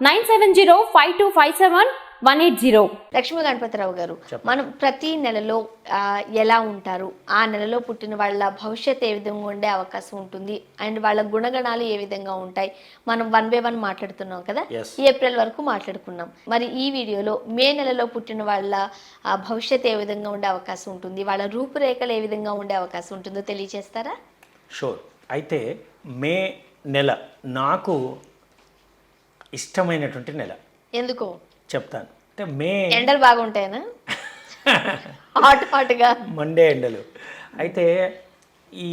nine seven zero five two five seven one eight zero. Lakshmi Ganapathirao garu మనం ప్రతి నెలలో ఆ, ఎలా ఉంటారు? ఆ నెలలో పుట్టిన వాళ్ళ భవిష్యత్ ఏ విధంగా ఉండే అవకాశం ఉంటుంది? అండ్ వాళ్ళ గుణగణాలు ఏ విధంగా ఉంటాయి? మనం వన్ బై వన్ మాట్లాడుతున్నాం కదా? ఏప్రిల్ వరకు మాట్లాడుకున్నాం. మరి ఈ వీడియోలో మే నెలలో పుట్టిన వాళ్ళ ఆ, భవిష్యత్ ఏ విధంగా ఉండే అవకాశం ఉంటుంది? వాళ్ళ రూపురేఖలు ఏ విధంగా ఉండే అవకాశం ఉంటుందో తెలియజేస్తారా షూర్ అయితే మే నెల నాకు ఇష్టమైనటువంటి నెల. ఎందుకో? చెప్తాను. అంటే మే ఎండలు బాగుంటాయనా? హాట్ హాట్గా. మండే ఎండలు. అయితే ఈ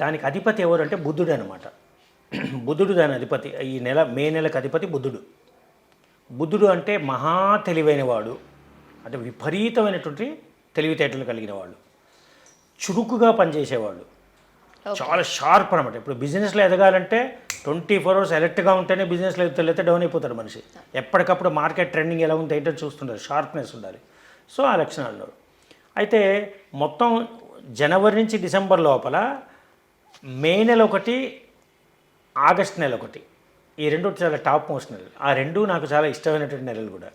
దానికి అధిపతి ఎవరు అంటే బుద్ధుడు అనమాట బుద్ధుడు దాని అధిపతి. ఈ నెల మే నెలకు అధిపతి బుద్ధుడు. బుద్ధుడు అంటే మహా తెలివైనవాడు అంటే విపరీతమైనటువంటి తెలివితేటలు కలిగిన వాళ్ళు చురుకుగా పనిచేసేవాళ్ళు చాలా షార్ప్ అనమాట ఇప్పుడు బిజినెస్లో ఎదగాలంటే ట్వంటీ ఫోర్ అవర్స్ అలర్ట్గా ఉంటేనే బిజినెస్లో ఎదుగుతలేతే డౌన్ అయిపోతాడు మనిషి. ఎప్పటికప్పుడు మార్కెట్ ట్రెండింగ్ ఎలా ఉంది ఏంటో చూస్తుండాలి షార్ప్నెస్ ఉండాలి. సో ఆ లక్షణాలు అయితే మొత్తం జనవరి నుంచి డిసెంబర్ లోపల మే నెల ఒకటి ఆగస్ట్ నెల ఒకటి. ఈ రెండు చాలా టాప్ మోస్ట్ నెలలు. ఆ రెండు నాకు చాలా ఇష్టమైనటువంటి నెలలు కూడా.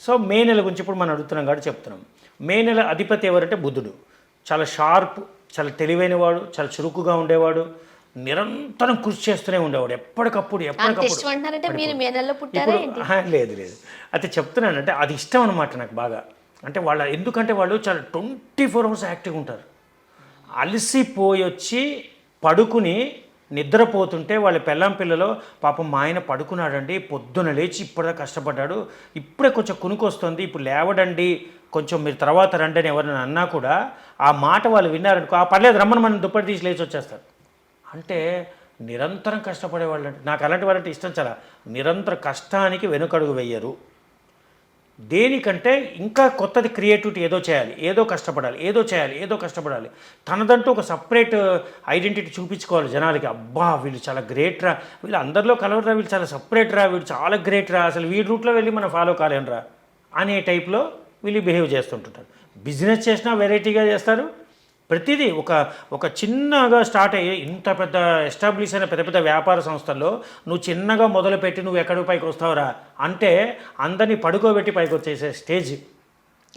సో మే నెల గురించి ఇప్పుడు మనం అడుగుతున్నాం కాబట్టి చెప్తున్నాం. మే నెల అధిపతి ఎవరంటే బుద్ధుడు చాలా షార్ప్ చాలా తెలివైనవాడు చాలా చురుకుగా ఉండేవాడు. నిరంతరం కృషి చేస్తూనే ఉండేవాడు. ఎప్పటికప్పుడు ఎప్పటికప్పుడు. లేదు లేదు. అయితే చెప్తున్నాను అంటే అది ఇష్టం అనమాట నాకు బాగా. అంటే వాళ్ళ ఎందుకంటే వాళ్ళు చాలా ట్వంటీ ఫోర్ అవర్స్ యాక్టివ్గా ఉంటారు. అలసిపోయి వచ్చి పడుకుని నిద్రపోతుంటే వాళ్ళ పెళ్ళం పిల్లలో పాపం మా ఆయన పడుకున్నాడండి పొద్దున లేచి ఇప్పుడే కష్టపడ్డాడు ఇప్పుడే కొంచెం కునుకొస్తుంది ఇప్పుడు లేవడండి కొంచెం మీరు తర్వాత రండి అని ఎవరైనా అన్నా కూడా ఆ మాట వాళ్ళు విన్నారనుకో ఆ పర్లేదు రమ్మని మనం దుప్పటి తీసి లేచి వచ్చేస్తారు అంటే నిరంతరం కష్టపడే వాళ్ళు నాకు అలాంటి వాళ్ళంటే ఇష్టం చాలా. నిరంతర కష్టానికి వెనుకడుగు వెయ్యరు దేనికంటే ఇంకా కొత్తది క్రియేటివిటీ ఏదో చేయాలి ఏదో కష్టపడాలి ఏదో చేయాలి ఏదో కష్టపడాలి. తనదంటూ ఒక సపరేట్ ఐడెంటిటీ చూపించుకోవాలి జనాలకి. అబ్బా వీళ్ళు చాలా గ్రేట్ రా. వీళ్ళు అందరిలో కలవరా వీళ్ళు చాలా సపరేట్ రా వీళ్ళు చాలా గ్రేట్ రా. అసలు వీడి రూట్లో వెళ్ళి మనం ఫాలో కాలేం రా. అనే టైప్లో వీళ్ళు బిహేవ్ చేస్తుంటుంటారు. బిజినెస్ చేసినా వెరైటీగా చేస్తారు ప్రతిదీ ఒక ఒక చిన్నగా స్టార్ట్ అయ్యి ఇంత పెద్ద ఎస్టాబ్లిష్ అయిన పెద్ద పెద్ద వ్యాపార సంస్థల్లో నువ్వు చిన్నగా మొదలుపెట్టి నువ్వు ఎక్కడికి పైకి వస్తావురా అంటే అందరినీ పడుకోబెట్టి పైకి వచ్చేసే స్టేజ్.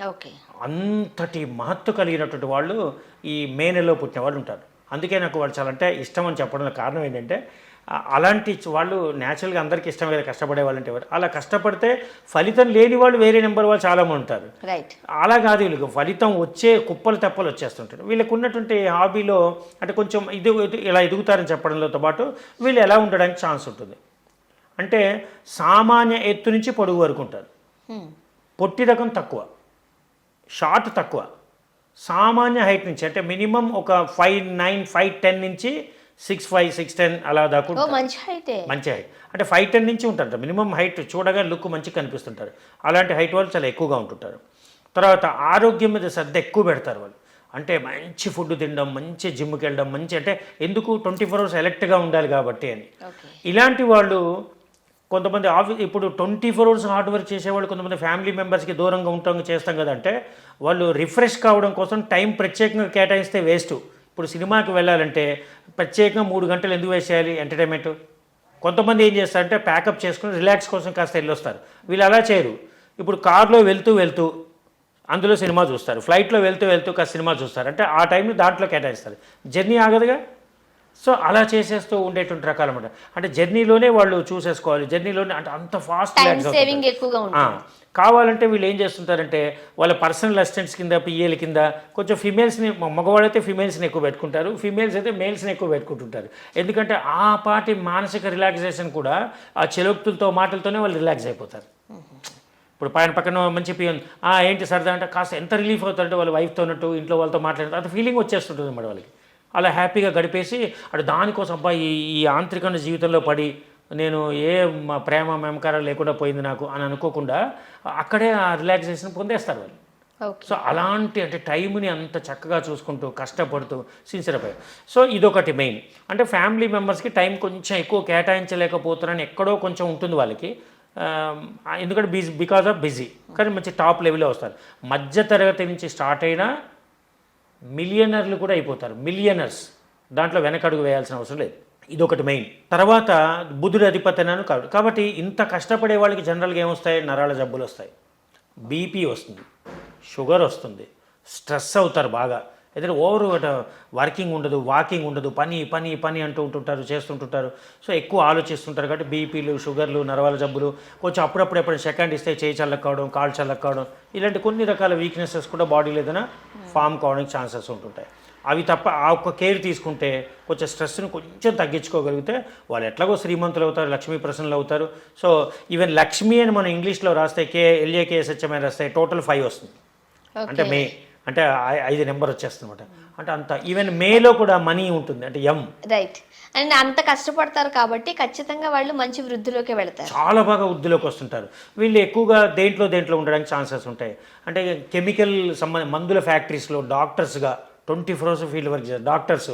ఓకే. అంతటి మహత్తు కలిగినటువంటి వాళ్ళు ఈ మే నెలలో పుట్టిన వాళ్ళు ఉంటారు. అందుకే నాకు వాళ్ళు చాలా అంటే ఇష్టం అని చెప్పడం కారణం ఏంటంటే అలాంటి వాళ్ళు న్యాచురల్గా అందరికీ ఇష్టం కదా కష్టపడే వాళ్ళు అంటే ఎవరు? అలా కష్టపడితే ఫలితం లేని వాళ్ళు వేరే నెంబర్ వాళ్ళు చాలామంది ఉంటారు. రైట్ అలా కాదు వీళ్ళకి. ఫలితం వచ్చే కుప్పలు తెప్పలు వచ్చేస్తుంటారు. వీళ్ళకి ఉన్నటువంటి హాబీలో అంటే కొంచెం ఇది ఇది- ఇలా ఎదుగుతారని చెప్పడంతో పాటు వీళ్ళు ఎలా ఉండడానికి ఛాన్స్ ఉంటుంది? అంటే సామాన్య ఎత్తు నుంచి పొడుగు వరకు ఉంటారు. పొట్టి రకం తక్కువ. షార్ట్ తక్కువ. సామాన్య హైట్ నుంచి అంటే మినిమం ఒక ఫైవ్ నైన్ ఫైవ్ టెన్ నుంచి సిక్స్ ఫైవ్ సిక్స్ టెన్ అలా దాకా. మంచి హైటే మంచి హైట్ అంటే ఫైవ్ టెన్ నుంచి ఉంటారు మినిమం హైట్ చూడగా లుక్ మంచిగా కనిపిస్తుంటారు. అలాంటి హైట్ వాళ్ళు చాలా ఎక్కువగా ఉంటుంటారు. తర్వాత ఆరోగ్యం మీద శ్రద్ధ ఎక్కువ పెడతారు వాళ్ళు. అంటే మంచి ఫుడ్ తినడం మంచి జిమ్కి వెళ్ళడం మంచి అంటే ఎందుకు ట్వంటీ ఫోర్ అవర్స్ ఎలక్ట్గా ఉండాలి కాబట్టి అని. ఇలాంటి వాళ్ళు కొంతమంది ఆఫీస్ ఇప్పుడు twenty four hours hard work చేసేవాళ్ళు కొంతమంది ఫ్యామిలీ మెంబర్స్కి దూరంగా ఉంటాం చేస్తాం కదంటే వాళ్ళు రిఫ్రెష్ కావడం కోసం టైం ప్రత్యేకంగా కేటాయిస్తే వేస్ట్ ఇప్పుడు సినిమాకి వెళ్ళాలంటే ప్రత్యేకంగా మూడు గంటలు ఎందుకు వేసేయాలి ఎంటర్టైన్మెంట్ కొంతమంది ఏం చేస్తారంటే ప్యాకప్ చేసుకుని రిలాక్స్ కోసం కాస్త వెళ్ళొస్తారు. వీళ్ళు అలా చేయరు. ఇప్పుడు కారులో వెళ్తూ వెళ్తూ అందులో సినిమా చూస్తారు. ఫ్లైట్లో వెళ్తూ వెళ్తూ కాస్త సినిమా చూస్తారు. అంటే ఆ టైంని దాంట్లో కేటాయిస్తారు. జర్నీ ఆగదుగా? సో అలా చేసేస్తూ ఉండేటువంటి రకాలు అనమాట అంటే జర్నీలోనే వాళ్ళు చూసేసుకోవాలి. జర్నీలోనే అంటే అంత ఫాస్ట్ సేవింగ్ ఎక్కువగా కావాలంటే వీళ్ళు ఏం చేస్తుంటారంటే వాళ్ళ పర్సనల్ అసిస్టెంట్స్ కింద పిఏల కింద కొంచెం ఫిమేల్స్ని మగవాళ్ళైతే ఫిమేల్స్ని ఎక్కువ పెట్టుకుంటారు ఫిమేల్స్ అయితే మేల్స్ని ఎక్కువ పెట్టుకుంటుంటారు. ఎందుకంటే ఆ పాటి మానసిక రిలాక్సేషన్ కూడా ఆ చెలోక్తులతో మాటలతోనే వాళ్ళు రిలాక్స్ అయిపోతారు. ఇప్పుడు పైన పక్కన మంచి పియన్ "ఆ, ఏంటి సరదా అంటే కాస్త ఎంత రిలీఫ్ అవుతారంటే వాళ్ళ వైఫ్తో ఉన్నట్టు ఇంట్లో వాళ్ళతో మాట్లాడుతూ అంత ఫీలింగ్ వచ్చేస్తుంటుంది అన్నమాట వాళ్ళకి. అలా హ్యాపీగా గడిపేసి అటు దానికోసం అబ్బా ఈ ఈ యాంత్రికమైన జీవితంలో పడి నేను ఏ మా ప్రేమ మమకారం లేకుండా పోయింది నాకు అని అనుకోకుండా అక్కడే ఆ రిలాక్సేషన్ పొందేస్తారు వాళ్ళు. సో అలాంటి అంటే టైంని అంత చక్కగా చూసుకుంటూ కష్టపడుతూ సిన్సియర్ అయిపోయారు సో ఇదొకటి మెయిన్ అంటే ఫ్యామిలీ మెంబర్స్కి టైం కొంచెం ఎక్కువ కేటాయించలేకపోతున్నారని ఎక్కడో కొంచెం ఉంటుంది వాళ్ళకి. ఎందుకంటే బిజీ బికాజ్ ఆఫ్ బిజీ కానీ మంచి టాప్ లెవెల్లో వస్తారు. మధ్య తరగతి నుంచి స్టార్ట్ అయినా మిలియనర్లు కూడా అయిపోతారు. మిలియనర్స్. దాంట్లో వెనకడుగు వేయాల్సిన అవసరం లేదు. ఇదొకటి మెయిన్. తర్వాత బుధుడి అధిపతనాన్ని కాదు. కాబట్టి ఇంత కష్టపడే వాళ్ళకి జనరల్గా ఏమొస్తాయి? నరాల జబ్బులు వస్తాయి. బీపీ వస్తుంది. షుగర్ వస్తుంది. స్ట్రెస్ అవుతారు బాగా. ఎందుకంటే ఓవర్ వర్కింగ్ ఉండదు వాకింగ్ ఉండదు పని పని పని అంటూ ఉంటుంటారు చేస్తుంటుంటారు. సో ఎక్కువ ఆలోచిస్తుంటారు కాబట్టి బీపీలు షుగర్లు నరవాల జబ్బులు కొంచెం అప్పుడప్పుడు ఎప్పుడు సెకండ్ ఇస్తే చేయి చల్లకపోవడం కాళ్ళు చల్లకపోవడం ఇలాంటి కొన్ని రకాల వీక్నెసెస్ కూడా బాడీలో ఏదైనా ఫామ్ కావడానికి ఛాన్సెస్ ఉంటుంటాయి. అవి తప్ప ఆ ఒక్క కేర్ తీసుకుంటే కొంచెం స్ట్రెస్ని కొంచెం తగ్గించుకోగలిగితే వాళ్ళు ఎట్లాగో శ్రీమంతులు అవుతారు లక్ష్మీ ప్రసన్నులు అవుతారు. సో ఈవెన్ లక్ష్మి అని మనం ఇంగ్లీష్లో రాస్తే కే ఎల్ఏకేఎస్హెచ్ఎం అని రాస్తే టోటల్ ఫైవ్ వస్తుంది. అంటే మే. అంటే ఐదు నెంబర్ వచ్చేస్తుందన్నమాట. అంటే అంత ఈవెన్ మేలో కూడా మనీ ఉంటుంది అంటే ఎం రైట్ అండ్ అంత కష్టపడతారు కాబట్టి ఖచ్చితంగా వాళ్ళు మంచి వృద్ధిలోకి వెళతారు. చాలా బాగా వృద్ధిలోకి వస్తుంటారు. వీళ్ళు ఎక్కువగా దేంట్లో దేంట్లో ఉండడానికి ఛాన్సెస్ ఉంటాయి. అంటే కెమికల్ సంబంధ మందుల ఫ్యాక్టరీస్లో డాక్టర్స్గా twenty four hours field work చేస్తారు. డాక్టర్స్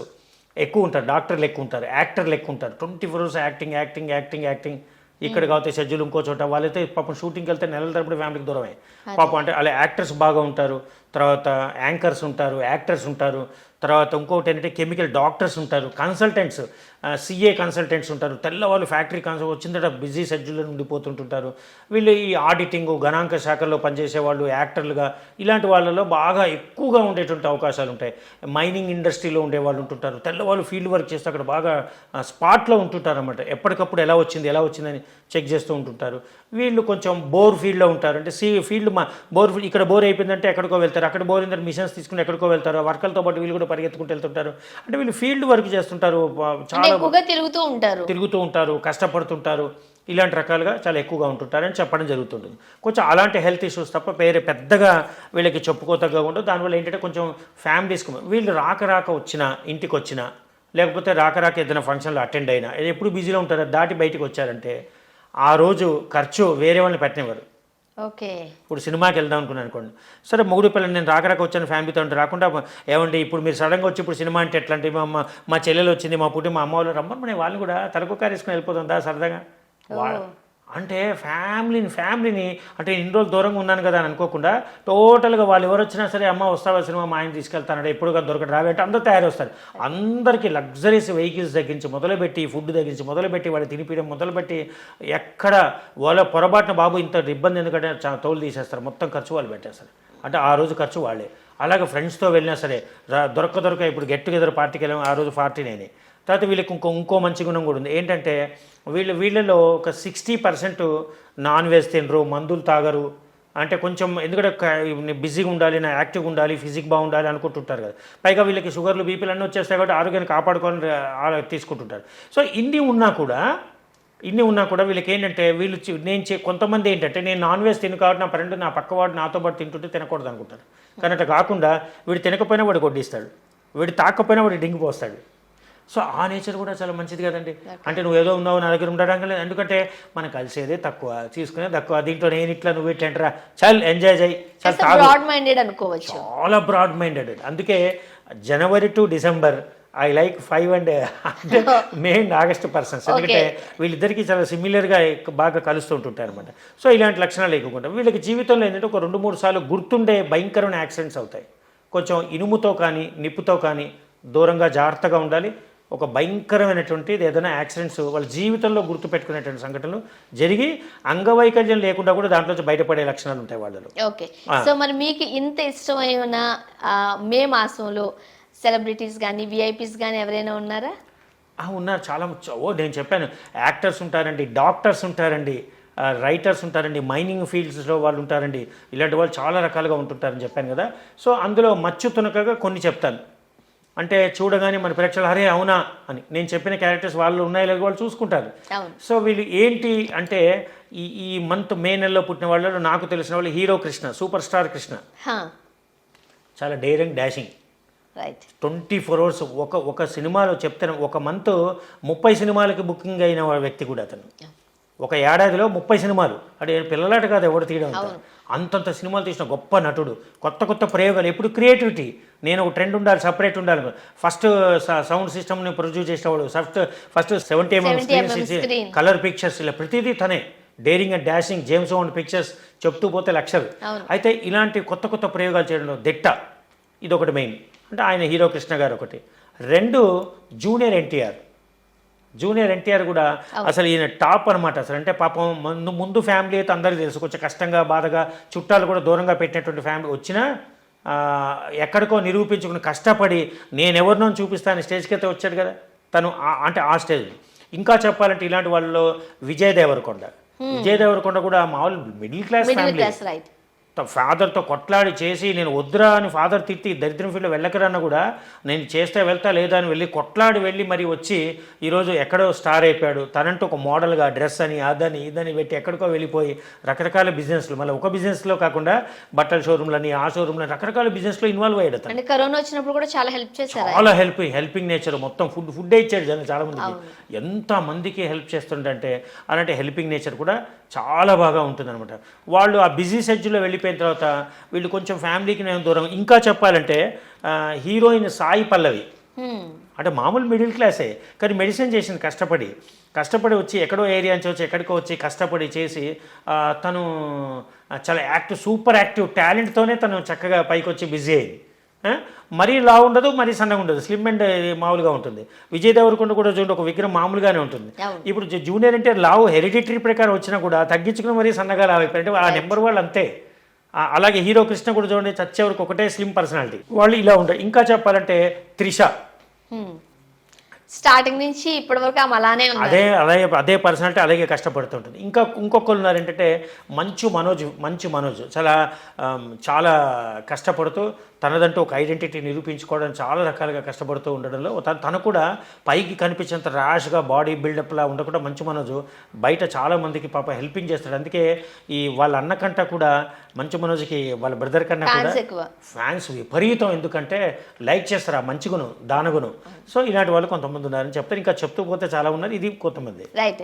ఎక్కువ ఉంటారు డాక్టర్లు ఎక్కువ ఉంటారు యాక్టర్లు ఎక్కువ ఉంటారు. Twenty four hours acting acting acting acting. ఇక్కడ కాకపోతే షెడ్యూల్ ఇంకో చోట వాళ్ళైతే పాపం షూటింగ్కి వెళ్తే నెలల తరపుడు ఫ్యామిలీకి దూరమే. పాపం అంటే అలా యాక్టర్స్ బాగా ఉంటారు. తర్వాత యాంకర్స్ ఉంటారు యాక్టర్స్ ఉంటారు. తర్వాత ఇంకోటి ఏంటంటే కెమికల్ డాక్టర్స్ ఉంటారు కన్సల్టెంట్స్ సిఏ కన్సల్టెంట్స్ ఉంటారు. తెల్లవాళ్ళు ఫ్యాక్టరీ కన్సల్ వచ్చిందట బిజీ షెడ్యూల్లో ఉండిపోతుంటుంటారు వీళ్ళు ఈ ఆడిటింగ్ గణాంక శాఖల్లో పనిచేసే వాళ్ళు యాక్టర్లుగా ఇలాంటి వాళ్ళలో బాగా ఎక్కువగా ఉండేటువంటి అవకాశాలు ఉంటాయి. మైనింగ్ ఇండస్ట్రీలో ఉండే వాళ్ళు ఉంటుంటారు. తెల్లవాళ్ళు ఫీల్డ్ వర్క్ చేస్తే అక్కడ బాగా స్పాట్లో ఉంటుంటారు అనమాట ఎప్పటికప్పుడు ఎలా వచ్చింది ఎలా వచ్చిందని చెక్ చేస్తూ ఉంటుంటారు. వీళ్ళు కొంచెం బోర్ ఫీల్డ్లో ఉంటారు. అంటే సీ ఫీల్డ్ మా బోర్ ఫీల్డ్ ఇక్కడ బోర్ అయిపోయిందంటే ఎక్కడికో వెళ్తారు. అక్కడ బోర్ అయిందంటే మిషన్స్ తీసుకుని ఎక్కడికో వెళ్తారు వర్కర్లతో పాటు వీళ్ళు కూడా పరిగెత్తుకుంటూ వెళ్తుంటారు. అంటే వీళ్ళు ఫీల్డ్ వర్క్ చేస్తుంటారు చాలా తిరుగుతూ ఉంటారు. తిరుగుతూ ఉంటారు కష్టపడుతుంటారు. ఇలాంటి రకాలుగా చాలా ఎక్కువగా ఉంటుంటారని చెప్పడం జరుగుతుంటుంది. కొంచెం అలాంటి హెల్త్ ఇష్యూస్ తప్ప వేరే పెద్దగా వీళ్ళకి చెప్పుకోతగ్గ ఉండదు దానివల్ల ఏంటంటే కొంచెం ఫ్యామిలీస్కి వీళ్ళు రాక రాక వచ్చినా ఇంటికి వచ్చినా లేకపోతే రాక రాక ఏదైనా ఫంక్షన్లో అటెండ్ అయినా ఎప్పుడు బిజీలో ఉంటారో దాటి బయటికి వచ్చారంటే ఆ రోజు ఖర్చు వేరే వాళ్ళని పెట్టనివ్వరు. ఓకే. ఇప్పుడు సినిమాకి వెళ్దాం అనుకున్నాను అనుకోండి. సరే మొగుడు పిల్లలు నేను రాక రాక వచ్చాను ఫ్యామిలీతో ఉంటే రాకుండా ఏమండి ఇప్పుడు మీరు సడన్గా వచ్చి ఇప్పుడు సినిమా అంటే ఎట్లా అంటే మా అమ్మ మా చెల్లెలు వచ్చింది మా పుట్టి మా అమ్మ వాళ్ళు రమ్మని వాళ్ళని కూడా తలకొక్కారు వేసుకుని వెళ్ళిపోతుందా సరదాగా? వాళ్ళ అంటే ఫ్యామిలీని ఫ్యామిలీని అంటే ఇన్ని రోజులు దూరంగా ఉన్నాను కదా అని అనుకోకుండా టోటల్గా వాళ్ళు ఎవరు వచ్చినా సరే అమ్మ వస్తావా సినిమా మా ఆయన తీసుకెళ్తానంటే ఎప్పుడుగా దొరకదు రాబట్టి అందరూ తయారు వస్తారు అందరికీ లగ్జరీస్ వెహికల్స్ తగ్గించి మొదలుపెట్టి ఫుడ్ తగ్గించి మొదలుపెట్టి వాళ్ళు తినిపించడం మొదలుపెట్టి ఎక్కడ వాళ్ళ పొరపాటున బాబు ఇంత ఇబ్బంది ఎందుకంటే చా- తోలు తీసేస్తారు మొత్తం ఖర్చు వాళ్ళు పెట్టేస్తారు. అంటే ఆ రోజు ఖర్చు వాళ్ళే. అలాగే ఫ్రెండ్స్తో వెళ్ళినా సరే దొరక దొరక ఇప్పుడు గెట్ టుగెదర్ పార్టీకి వెళ్ళాము ఆ రోజు పార్టీ నేనే. తర్వాత వీళ్ళకి ఇంకో ఇంకో మంచి గుణం కూడా ఉంది. ఏంటంటే వీళ్ళు వీళ్ళలో ఒక సిక్స్టీ పర్సెంట్ నాన్ వెజ్ తినరు మందులు తాగరు. అంటే కొంచెం ఎందుకంటే బిజీగా ఉండాలి నా యాక్టివ్గా ఉండాలి ఫిజిక్ బాగుండాలి అనుకుంటుంటారు కదా. పైగా వీళ్ళకి షుగర్లు బీపీలు అన్నీ వచ్చేస్తాయి కాబట్టి ఆరోగ్యాన్ని కాపాడుకొని తీసుకుంటుంటారు. సో ఇన్ని ఉన్నా కూడా ఇన్ని ఉన్నా కూడా వీళ్ళకి ఏంటంటే వీళ్ళు నేను చే- కొంతమంది ఏంటంటే నేను నాన్ వెజ్ తిను కాబట్టి నా ఫ్రెండ్ నా పక్కవాడు నాతో పాటు తింటుంటే తినకూడదు అనుకుంటారు కానీ అట్లా కాకుండా వీడు తినకపోయినా వాడు కొట్టిస్తాడు వీడు తాకపోయినా వాడు డింగిపోస్తాడు. సో ఆ నేచర్ కూడా చాలా మంచిది కదండి. అంటే నువ్వు ఏదో ఉన్నావు నా దగ్గర ఉండడానికి లేదు. ఎందుకంటే మనం కలిసేదే తక్కువ తీసుకునేది తక్కువ. దీంట్లో నేను ఇట్లా నువ్వు ఇట్లా అంటారా? చల్ ఎంజాయ్ చేయి. చల్ బ్రాడ్ మైండెడ్ అనుకోవచ్చు. చాలా బ్రాడ్ మైండెడ్ అందుకే January to December I like five and May and August persons ఎందుకంటే వీళ్ళిద్దరికీ చాలా సిమిలర్గా బాగా కలుస్తుంటుంటారు అనమాట సో ఇలాంటి లక్షణాలు ఎక్కువ వీళ్ళకి జీవితంలో ఏంటంటే ఒక రెండు మూడు సార్లు గుర్తుండే భయంకరమైన యాక్సిడెంట్స్ అవుతాయి. కొంచెం ఇనుముతో కానీ నిప్పుతో కానీ దూరంగా జాగ్రత్తగా ఉండాలి. ఒక భయంకరమైనటువంటి ఏదైనా యాక్సిడెంట్స్ వాళ్ళ జీవితంలో గుర్తుపెట్టుకునేటువంటి సంఘటనలు జరిగి అంగవైకల్యం లేకుండా కూడా దాంట్లో బయటపడే లక్షణాలు ఉంటాయి వాళ్ళలో. ఓకే. సో మరి మీకు ఇంత ఇష్టమైన మే మాసంలో సెలబ్రిటీస్ కానీ విఐపీస్ కానీ ఎవరైనా ఉన్నారా? ఉన్నారు. చాలా ఓ నేను చెప్పాను. యాక్టర్స్ ఉంటారండి డాక్టర్స్ ఉంటారండి రైటర్స్ ఉంటారండి మైనింగ్ ఫీల్డ్స్లో వాళ్ళు ఉంటారండి. ఇలాంటి వాళ్ళు చాలా రకాలుగా ఉంటుంటారని చెప్పాను కదా. సో అందులో మచ్చు తునకగా కొన్ని చెప్తాను. అంటే చూడగానే మన ప్రేక్షకులు అరే అవునా? అని. నేను చెప్పిన క్యారెక్టర్స్ వాళ్ళు ఉన్నాయో లేదో వాళ్ళు చూసుకుంటారు. సో వీళ్ళు ఏంటి అంటే ఈ ఈ మంత్ మే నెలలో పుట్టిన వాళ్ళు నాకు తెలిసిన వాళ్ళు hero Krishna super star Krishna. చాలా daring dashing right twenty four hours ఒక ఒక సినిమాలో చెప్తాను ఒక మంత్ ముప్పై సినిమాలకి బుకింగ్ అయిన వ్యక్తి కూడా అతను. ఒక ఏడాదిలో ముప్పై సినిమాలు. అంటే పిల్లలాట కాదు ఎవడు తీయడం అంత. అంతంత సినిమాలు తీసిన గొప్ప నటుడు. కొత్త కొత్త ప్రయోగాలు. ఎప్పుడు క్రియేటివిటీ. నేను ఒక ట్రెండ్ ఉండాలి సపరేట్ ఉండాలి. ఫస్ట్ సౌండ్ సిస్టమ్ని ప్రొడ్యూస్ చేసేవాడు. First first seventy MM 70 screens. Colour pictures. ఇలా ప్రతిదీ తనే. Daring and dashing James Bond pictures చెప్తూ పోతే లక్షలు. అయితే ఇలాంటి కొత్త కొత్త ప్రయోగాలు చేయడంలో దిట్ట. ఇది ఒకటి మెయిన్. అంటే ఆయన హీరో కృష్ణ గారు ఒకటి. రెండు జూనియర్ ఎన్టీఆర్. జూనియర్ ఎన్టీఆర్ కూడా అసలు ఈయన టాప్ అనమాట అసలు. అంటే పాపం ముందు ముందు ఫ్యామిలీ అయితే అందరికీ తెలుసు. కొంచెం కష్టంగా బాధగా చుట్టాలు కూడా దూరంగా పెట్టినటువంటి ఫ్యామిలీ వచ్చినా ఎక్కడికో నిరూపించుకుని కష్టపడి నేను ఎవరినో చూపిస్తాను స్టేజ్కి అయితే వచ్చాడు కదా. తను అంటే ఆ స్టేజ్. ఇంకా చెప్పాలంటే ఇలాంటి వాళ్ళలో విజయ్ దేవరకొండ. విజయ్ దేవరకొండ కూడా మామూలు మిడిల్ క్లాస్ ఫ్యామిలీ. ఫాదర్తో కొట్లాడి చేసి నేను వద్దురా అని ఫాదర్ తిట్టి దరిద్రం ఫీల్డ్ వెళ్ళకరన్నా కూడా? నేను చేస్తే వెళ్తా లేదా అని వెళ్ళి కొట్లాడి వెళ్ళి మరి వచ్చి ఈరోజు ఎక్కడో స్టార్ అయిపోయాడు. తనంటూ ఒక మోడల్గా డ్రెస్ అని అదని ఇదని పెట్టి ఎక్కడికో వెళ్ళిపోయి రకరకాల బిజినెస్లు మళ్ళీ ఒక బిజినెస్లో కాకుండా బట్టల షోరూమ్లని ఆ షోరూమ్లని రకరకాల బిజినెస్లో ఇన్వాల్వ్ అయ్యాడు అంటే కరోనా వచ్చినప్పుడు కూడా చాలా హెల్ప్ చేశారు? చాలా హెల్ప్ హెల్పింగ్ నేచర్ మొత్తం ఫుడ్ ఫుడ్ ఇచ్చాడు జనం చాలా మందికి. ఎంత మందికి హెల్ప్ చేస్తుంటే అలాంటి హెల్పింగ్ నేచర్ కూడా చాలా బాగా ఉంటుందన్నమాట. వాళ్ళు ఆ బిజీ షెడ్యూల్లో వెళ్ళిపోయిన తర్వాత వీళ్ళు కొంచెం ఫ్యామిలీకి నేను దూరం. ఇంకా చెప్పాలంటే హీరోయిన్ సాయి పల్లవి. అంటే మామూలు మిడిల్ క్లాసే కానీ మెడిసిన్ చేసింది కష్టపడి. కష్టపడి వచ్చి ఎక్కడో ఏరియా నుంచి వచ్చి ఎక్కడికో వచ్చి కష్టపడి చేసి తను చాలా యాక్టివ్ సూపర్ యాక్టివ్ టాలెంట్తోనే తను చక్కగా పైకి వచ్చి బిజీ అయింది? మరీ లా ఉండదు మరీ సన్నగా ఉండదు. స్లిమ్ అండ్ మామూలుగా ఉంటుంది. విజయ్ దేవరకొండ కూడా చూడండి ఒక విగ్రహం మామూలుగానే ఉంటుంది. ఇప్పుడు జూనియర్ అంటే లావు హెరిడిటరీ ప్రకారం వచ్చినా కూడా తగ్గించుకుని మరీ సన్నగా లావు అంటే ఆ నెంబర్ వాళ్ళు అంతే. అలాగే హీరో కృష్ణ కూడా చూడండి చచ్చే వరకు ఒకటే స్లిమ్ పర్సనాలిటీ వాళ్ళు ఇలా ఉంటారు. ఇంకా చెప్పాలంటే త్రిష. స్టార్టింగ్. నుంచి ఇప్పటి వరకు అలానే అదే అలాగే అదే పర్సనాలిటీ అలాగే కష్టపడుతుంటుంది. ఇంకా ఇంకొకరు ఉన్నారు ఏంటంటే మంచు మనోజ్ మంచు మనోజ్. చాలా చాలా కష్టపడుతూ తనదంటూ ఒక ఐడెంటిటీ నిరూపించుకోవడం చాలా రకాలుగా కష్టపడుతూ ఉండడంలో తను తను కూడా పైకి కనిపించేంత ర్యాష్గా బాడీ బిల్డప్లా ఉండకుండా మంచు మనోజ్ బయట చాలా మందికి పాప హెల్పింగ్ చేస్తాడు. అందుకే ఈ వాళ్ళ అన్న కంట కూడా మంచు మనోజ్కి వాళ్ళ బ్రదర్ కన్నా కూడా ఫ్యాన్స్ విపరీతం. ఎందుకంటే లైక్ చేస్తారు? ఆ మంచి గుణం దానగుణం సో ఇలాంటి వాళ్ళు కొంతమంది ఉన్నారని చెప్తారు. ఇంకా చెప్తూ పోతే చాలా ఉన్నారు. ఇది కొంతమంది. రైట్.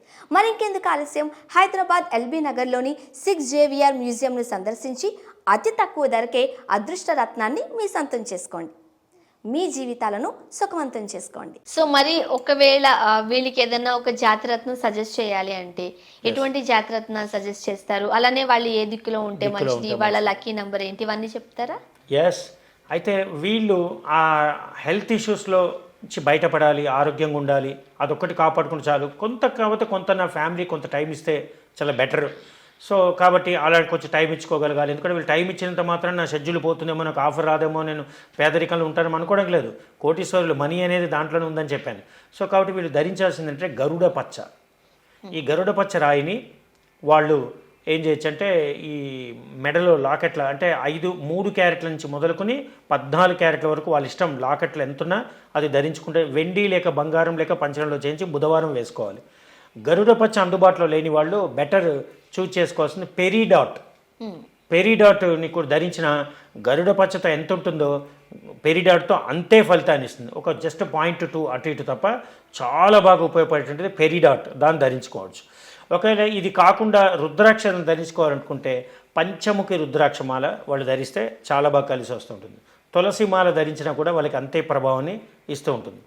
మరింకెందుకు ఆలస్యం? హైదరాబాద్ ఎల్బీ నగర్లోని సిక్స్ జేవిఆర్ మ్యూజియంను సందర్శించి అతి తక్కువ ధరకే అదృష్ట రత్నాన్ని మీ సొంతం చేసుకోండి. మీ జీవితాలను సుఖవంతం చేసుకోండి. సో మరి ఒకవేళ వీళ్ళకి ఏదైనా ఒక జాతిరత్నం సజెస్ట్ చేయాలి అంటే ఎటువంటి జాతిరత్నాలు సజెస్ట్ చేస్తారు? అలానే వాళ్ళు ఏ దిక్కులో ఉంటే మంచిది వాళ్ళ లక్కీ నంబర్ ఏంటి? ఇవన్నీ చెప్తారా? ఎస్ అయితే వీళ్ళు ఆ హెల్త్ ఇష్యూస్లో నుంచి బయటపడాలి ఆరోగ్యంగా ఉండాలి అదొక్కటి కాపాడుకుంటే చాలు. కొంత కాకపోతే కొంత నా ఫ్యామిలీ కొంత టైం ఇస్తే చాలా బెటర్. సో కాబట్టి అలాంటి కొంచెం టైం ఇచ్చుకోగలగాలి. ఎందుకంటే వీళ్ళు టైం ఇచ్చినంత మాత్రం నా షెడ్యూల్ పోతుందేమో నాకు ఆఫర్ రాదేమో నేను పేదరికంలో ఉంటానని అనుకోవడం లేదు. కోటీశ్వరులు మనీ అనేది దాంట్లోనే ఉందని చెప్పాను. సో కాబట్టి వీళ్ళు ధరించాల్సిందంటే గరుడ పచ్చ. ఈ గరుడ పచ్చ రాయిని వాళ్ళు ఏం చేయొచ్చు అంటే ఈ మెడలో లాకెట్ల అంటే ఐదు మూడు క్యారెట్ల నుంచి మొదలుకొని పద్నాలుగు క్యారెట్ల వరకు వాళ్ళ ఇష్టం లాకెట్లు ఎంతున్నా అది ధరించుకుంటే వెండి లేక బంగారం లేక పంచడంలో చేయించి బుధవారం వేసుకోవాలి. గరుడ పచ్చ అందుబాటులో లేని వాళ్ళు బెటర్ చూజ్ చేసుకోవాల్సింది పెరీడాట్ పెరిడాట్ నీకు ధరించిన గరుడ పచ్చతో ఎంత ఉంటుందో పెరిడాట్తో అంతే ఫలితాన్ని ఇస్తుంది. ఒక జస్ట్ పాయింట్ టూ అటు ఇటు తప్ప చాలా బాగా ఉపయోగపడేటువంటిది పెరిడాట్ దాన్ని ధరించుకోవచ్చు. ఒకవేళ ఇది కాకుండా రుద్రాక్షను ధరించుకోవాలనుకుంటే పంచముఖి రుద్రాక్షమాల వాళ్ళు ధరిస్తే చాలా బాగా కలిసి వస్తుంటుంది తులసి మాల ధరించినా కూడా వాళ్ళకి అంతే ప్రభావాన్ని ఇస్తూ ఉంటుంది.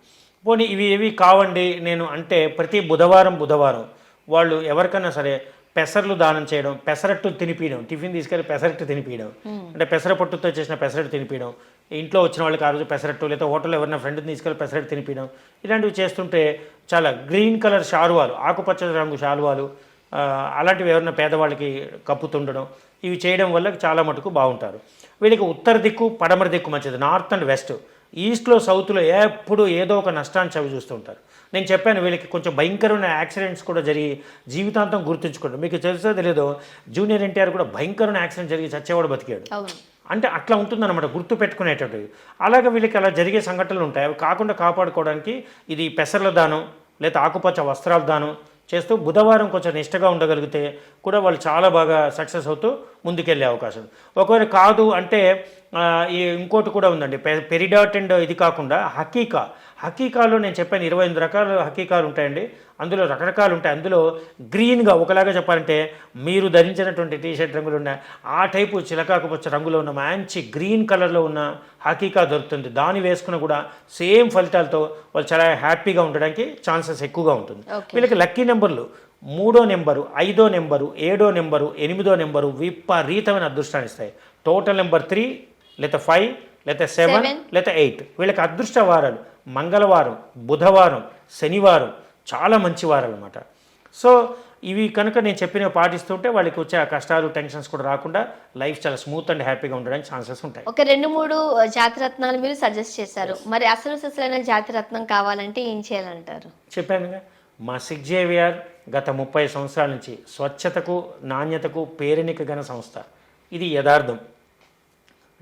పోనీ ఇవి ఏవి కావండి నేను అంటే ప్రతి బుధవారం బుధవారం వాళ్ళు ఎవరికైనా సరే పెసర్లు దానం చేయడం పెసరట్టు తినిపించడం టిఫిన్ తీసుకెళ్ళి పెసరట్టు తినిపించడం అంటే పెసర పొట్టుతో చేసిన పెసరట్టు తినిపించడం ఇంట్లో వచ్చిన వాళ్ళకి ఆ రోజు పెసరట్టు లేదా హోటల్లో ఎవరైనా ఫ్రెండ్ని తీసుకెళ్ళి పెసరట్టు తినిపించడం ఇలాంటివి చేస్తుంటే చాలా గ్రీన్ కలర్ శాలువాలు ఆకుపచ్చ రంగు శాలువాలు అలాంటివి ఎవరైనా పేదవాళ్ళకి కప్పుతుండడం ఇవి చేయడం వల్ల చాలా మటుకు బాగుంటారు. వీళ్ళకి ఉత్తర దిక్కు పడమర దిక్కు మంచిది నార్త్ అండ్ వెస్ట్. ఈస్ట్లో సౌత్లో ఎప్పుడు ఏదో ఒక నష్టాన్ని చవి చూస్తుంటారు నేను చెప్పాను వీళ్ళకి కొంచెం భయంకరమైన యాక్సిడెంట్స్ కూడా జరిగి జీవితాంతం గుర్తుంచుకుంటారు మీకు తెలుసో తెలియదు జూనియర్ ఎన్టీఆర్ కూడా భయంకరమైన యాక్సిడెంట్ జరిగి చచ్చేవాడు బతికాడు. అంటే అట్లా ఉంటుందన్నమాట గుర్తు పెట్టుకునేటట్టు. అలాగే వీళ్ళకి అలా జరిగే సంఘటనలు ఉంటాయి. అవి కాకుండా కాపాడుకోవడానికి ఇది పెసర్ల దానం లేదా ఆకుపచ్చ వస్త్రాల దానం చేస్తూ బుధవారం కొంచెం నిష్టగా ఉండగలిగితే కూడా వాళ్ళు చాలా బాగా సక్సెస్ అవుతూ ముందుకెళ్ళే అవకాశం. ఒకవేళ కాదు అంటే ఈ ఇంకోటి కూడా ఉందండి. పె- పెరిడాట్ అండ్ ఇది కాకుండా హకీకా. హకీకాలో నేను చెప్పాను ఇరవై ఎనిమిది రకాల హకీకాలు ఉంటాయండి. అందులో రకరకాలు ఉంటాయి అందులో గ్రీన్గా ఒకలాగా చెప్పాలంటే మీరు ధరించినటువంటి టీ షర్ట్ రంగులు ఉన్న ఆ టైపు చిలకాకుపచ్చ రంగులో ఉన్న మంచి గ్రీన్ కలర్లో ఉన్న హకీకా దొరుకుతుంది. దాన్ని వేసుకున్న కూడా సేమ్ ఫలితాలతో వాళ్ళు చాలా హ్యాపీగా ఉండడానికి ఛాన్సెస్ ఎక్కువగా ఉంటుంది. వీళ్ళకి లక్కీ నెంబర్లు మూడో నెంబరు ఐదో నెంబరు ఏడో నెంబరు ఎనిమిదో నెంబరు విపరీతమైన అదృష్టాన్ని ఇస్తాయి. టోటల్ నెంబర్ త్రీ లేదా ఫైవ్ లేదా సెవెన్. లేదా ఎయిట్. వీళ్ళకి అదృష్ట వారాలు మంగళవారం బుధవారం శనివారం చాలా మంచి వారాలు అనమాట సో ఇవి కనుక నేను చెప్పినవి పాటిస్తుంటే వాళ్ళకి వచ్చే ఆ కష్టాలు టెన్షన్స్ కూడా రాకుండా లైఫ్ చాలా స్మూత్ అండ్ హ్యాపీగా ఉండడానికి ఛాన్సెస్ ఉంటాయి. ఒక రెండు మూడు జాతిరత్నాలు మీరు సజెస్ట్ చేశారు. మరి అసలు సిసలైన జాతిరత్నం కావాలంటే ఏం చేయాలంటారు? చెప్పానుగా మా సిగ్జేవియర్ గత ముప్పై సంవత్సరాల నుంచి స్వచ్ఛతకు నాణ్యతకు పేరెనిక గల సంస్థ. ఇది యథార్థం.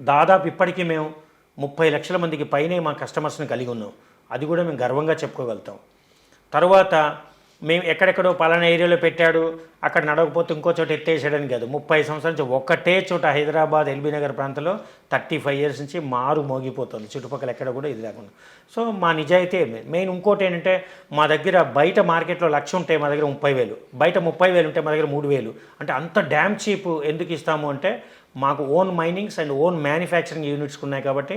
దాదాపు ఇప్పటికీ మేము ముప్పై లక్షల మందికి పైనే మా కస్టమర్స్ని కలిగి ఉన్నాం. అది కూడా మేము గర్వంగా చెప్పుకోగలుగుతాం. తర్వాత మేము ఎక్కడెక్కడో పలానా ఏరియాలో పెట్టాడు అక్కడ నడవకపోతే ఇంకో చోట ఎత్తేసాడని కాదు. ముప్పై సంవత్సరాల నుంచి ఒక్కటే చోట హైదరాబాద్ ఎల్బీ నగర్ ప్రాంతంలో థర్టీ ఫైవ్ ఇయర్స్ నుంచి మారు మోగిపోతుంది. చుట్టుపక్కల ఎక్కడ కూడా ఇది లేకుండా. సో మా నిజాయితీ మెయిన్ ఇంకోటి ఏంటంటే మా దగ్గర బయట మార్కెట్లో లక్ష ఉంటే మా దగ్గర ముప్పై వేలు బయట ముప్పై వేలు ఉంటే మా దగ్గర మూడు వేలు. అంటే అంత డ్యామ్ చీప్ ఎందుకు ఇస్తాము అంటే మాకు own minings and own manufacturing units ఉన్నాయి కాబట్టి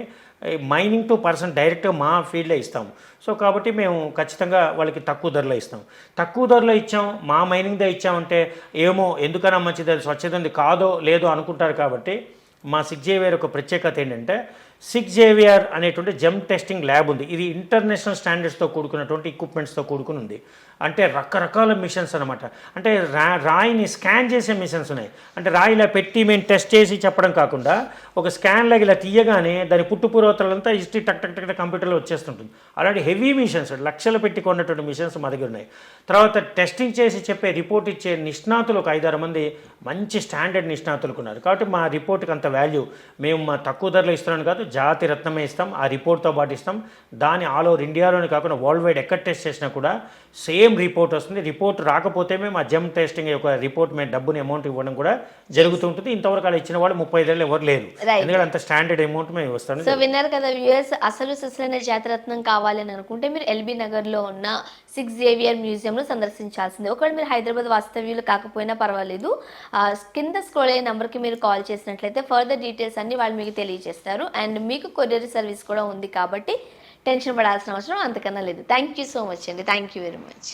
మైనింగ్ టు పర్సన్ డైరెక్ట్ మా ఫీల్డ్లో ఇస్తాము. సో కాబట్టి మేము ఖచ్చితంగా వాళ్ళకి తక్కువ ధరలో ఇస్తాం. తక్కువ ధరలో ఇచ్చాం మా మైనింగ్దే ఇచ్చామంటే ఏమో ఎందుకన్నా మంచిది అది స్వచ్ఛతంది కాదో లేదో అనుకుంటారు కాబట్టి మా సిక్స్ జేవిఆర్ ఒక ప్రత్యేకత ఏంటంటే సిక్స్ జేవిఆర్ అనేటువంటి జెమ్ టెస్టింగ్ ల్యాబ్ ఉంది. ఇది ఇంటర్నేషనల్ స్టాండర్డ్స్తో కూడుకున్నటువంటి ఎక్విప్మెంట్స్తో కూడుకుని ఉంది. అంటే రకరకాల మిషన్స్ అనమాట అంటే రా రాయిని స్కాన్ చేసే మిషన్స్ ఉన్నాయి. అంటే రాయి ఇలా పెట్టి మేము టెస్ట్ చేసి చెప్పడం కాకుండా ఒక స్కాన్ లాగా ఇలా తీయగానే దాని పుట్టుపూర్వతలంతా హిస్టరీ టక్ టక్ టక్ కంప్యూటర్లో వచ్చేస్తుంటుంది. అలాంటి హెవీ మిషన్స్ లక్షలు పెట్టి కొన్నటువంటి మిషన్స్ మా దగ్గర ఉన్నాయి. తర్వాత టెస్టింగ్ చేసి చెప్పే రిపోర్ట్ ఇచ్చే నిష్ణాతులు ఒక ఐదారు మంది మంచి స్టాండర్డ్ నిష్ణాతులకు ఉన్నారు. కాబట్టి మా రిపోర్ట్కి అంత వాల్యూ మేము మా తక్కువ ధరలో ఇస్తున్నాను కాదు జాతి రత్నమే ఇస్తాం ఆ రిపోర్ట్తో పాటు ఇస్తాం. దాని ఆల్ ఓవర్ ఇండియాలోనే కాకుండా వరల్డ్ వైడ్ ఎక్కడ టెస్ట్ చేసినా కూడా సేమ్ రిపోర్ట్ వస్తుంది. రిపోర్ట్ రాకపోతే మేము ఆ జెమ్ టెస్టింగ్ యొక్క రిపోర్ట్ మేము డబ్బుని అమౌంట్ ఇవ్వడం కూడా జరుగుతుంటుంది. ఇంతవరకు అలా ఇచ్చిన వాళ్ళు ముప్పై ఐదేళ్ళు ఎవరు లేరు. ఎందుకంటే అంత స్టాండర్డ్ అమౌంట్ మేము వస్తాం సో విన్నారు కదా వ్యూఎస్ అసలు సిసలైన జాతిరత్నం కావాలి అని అనుకుంటే మీరు ఎల్బీ నగర్లో ఉన్న సిక్స్ జేవియర్ మ్యూజియంను సందర్శించాల్సిందే. ఒకవేళ మీరు హైదరాబాద్ వాస్తవ్యులు కాకపోయినా పర్వాలేదు. కింద స్క్రోల్ అయ్యే నెంబర్కి మీరు కాల్ చేసినట్లయితే ఫర్దర్ డీటెయిల్స్ అన్ని వాళ్ళు మీకు తెలియజేస్తారు. అండ్ మీకు కొరియర్ సర్వీస్ కూడా ఉంది కాబట్టి టెన్షన్ పడాల్సిన అవసరం అంతకన్నా లేదు. థ్యాంక్ యూ సో మచ్ అండి. Thank you very much.